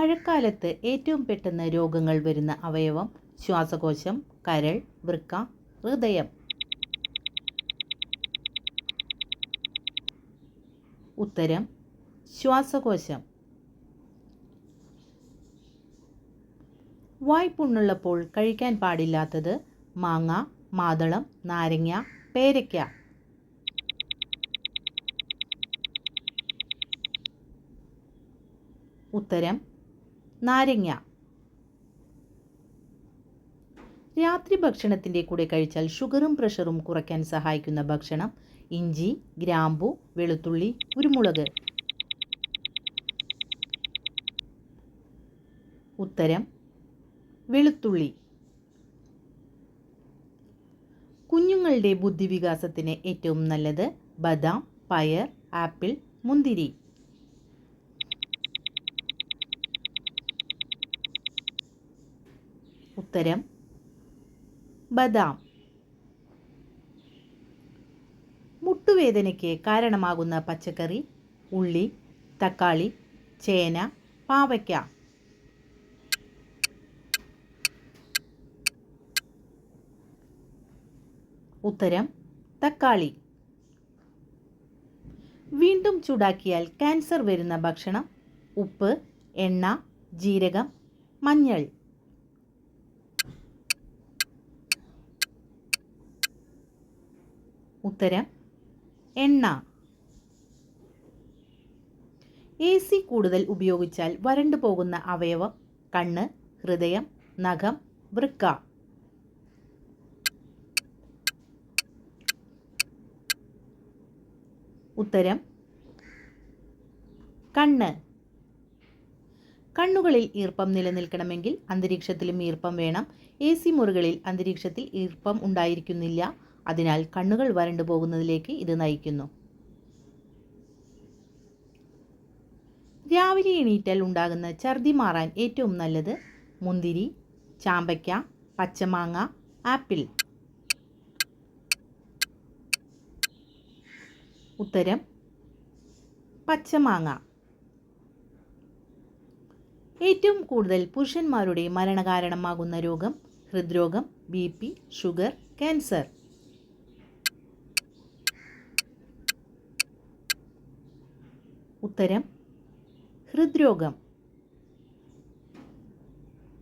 മഴക്കാലത്ത് ഏറ്റവും പെട്ടെന്ന് രോഗങ്ങൾ വരുന്ന അവയവം ശ്വാസകോശം കരൾ വൃക്ക ഹൃദയം. ഉത്തരം ശ്വാസകോശം. വായ്പുണ്ണുള്ളപ്പോൾ കഴിക്കാൻ പാടില്ലാത്തത് മാങ്ങ മാതളം നാരങ്ങ പേരയ്ക്ക. ഉത്തരം നാരങ്ങ. രാത്രി ഭക്ഷണത്തിന്റെ കൂടെ കഴിച്ചാൽ ഷുഗറും പ്രഷറും കുറയ്ക്കാൻ സഹായിക്കുന്ന ഭക്ഷണം ഇഞ്ചി ഗ്രാമ്പു വെളുത്തുള്ളി കുരുമുളക്. ഉത്തരം വെളുത്തുള്ളി. കുഞ്ഞുങ്ങളുടെ ബുദ്ധിവികാസത്തിന് ഏറ്റവും നല്ലത് ബദാം പയർ ആപ്പിൾ മുന്തിരി. ഉത്തരം ബദാം. മുട്ടുവേദനയ്ക്ക് കാരണമാകുന്ന പച്ചക്കറി ഉള്ളി തക്കാളി ചേന പാവയ്ക്ക. ഉത്തരം തക്കാളി. വീണ്ടും ചൂടാക്കിയാൽ ക്യാൻസർ വരുന്ന ഭക്ഷണം ഉപ്പ് എണ്ണ ജീരകം മഞ്ഞൾ. ഉത്തരം എണ്ണ. എ സി കൂടുതൽ ഉപയോഗിച്ചാൽ വരണ്ടു പോകുന്ന അവയവം കണ്ണ് ഹൃദയം നഖം വൃക്ക. ഉത്തരം കണ്ണ്. കണ്ണുകളിൽ ഈർപ്പം നിലനിൽക്കണമെങ്കിൽ അന്തരീക്ഷത്തിലും ഈർപ്പം വേണം. എ സി മുറികളിൽ അന്തരീക്ഷത്തിൽ ഈർപ്പം ഉണ്ടായിരിക്കുന്നില്ല. അതിനാൽ കണ്ണുകൾ വരണ്ടു പോകുന്നതിലേക്ക് ഇത് നയിക്കുന്നു. രാവിലെ എണീറ്റാൽ ഉണ്ടാകുന്ന ഛർദി മാറാൻ ഏറ്റവും നല്ലത് മുന്തിരി ചാമ്പയ്ക്ക പച്ചമാങ്ങ ആപ്പിൾ. ഉത്തരം പച്ചമാങ്ങ. ഏറ്റവും കൂടുതൽ പുരുഷന്മാരുടെ മരണകാരണമാകുന്ന രോഗം ഹൃദ്രോഗം ബി പി ഷുഗർ ക്യാൻസർ. ഉത്തരം ഹൃദ്രോഗം.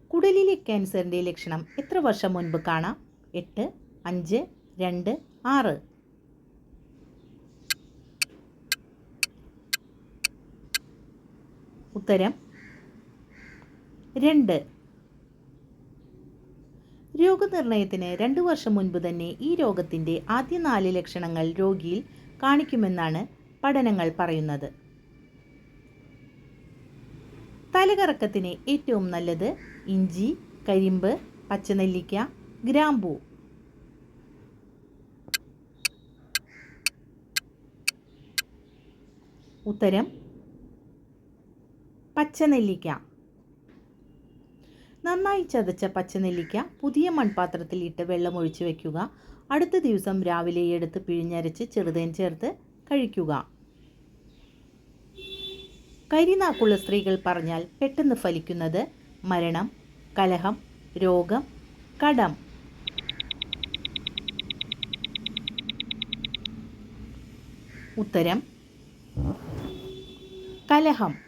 കുടലിലെ ക്യാൻസറിന്റെ ലക്ഷണം എത്ര വർഷം മുൻപ് കാണാം? എട്ട് അഞ്ച് രണ്ട് ആറ്. ഉത്തരം രണ്ട്. രോഗനിർണയത്തിന് രണ്ട് വർഷം മുൻപ് തന്നെ ഈ രോഗത്തിന്റെ ആദ്യ നാല് ലക്ഷണങ്ങൾ രോഗിയിൽ കാണിക്കുമെന്നാണ് പഠനങ്ങൾ പറയുന്നത്. തലകറക്കത്തിന് ഏറ്റവും നല്ലത് ഇഞ്ചി കരിമ്പ് പച്ചനെല്ലിക്ക ഗ്രാമ്പൂ. ഉത്തരം പച്ചനെല്ലിക്ക. നന്നായി ചതച്ച പച്ചനെല്ലിക്ക പുതിയ മൺപാത്രത്തിൽ ഇട്ട് വെള്ളമൊഴിച്ച് വയ്ക്കുക അടുത്ത ദിവസം രാവിലെ എടുത്ത് പിഴിഞ്ഞരച്ച് ചെറുതേൻ ചേർത്ത് കഴിക്കുക. കരിനാക്കുള്ള സ്ത്രീകൾ പറഞ്ഞാൽ പെട്ടെന്ന് ഫലിക്കുന്നത് മരണം കലഹം രോഗം കടം. ഉത്തരം കലഹം.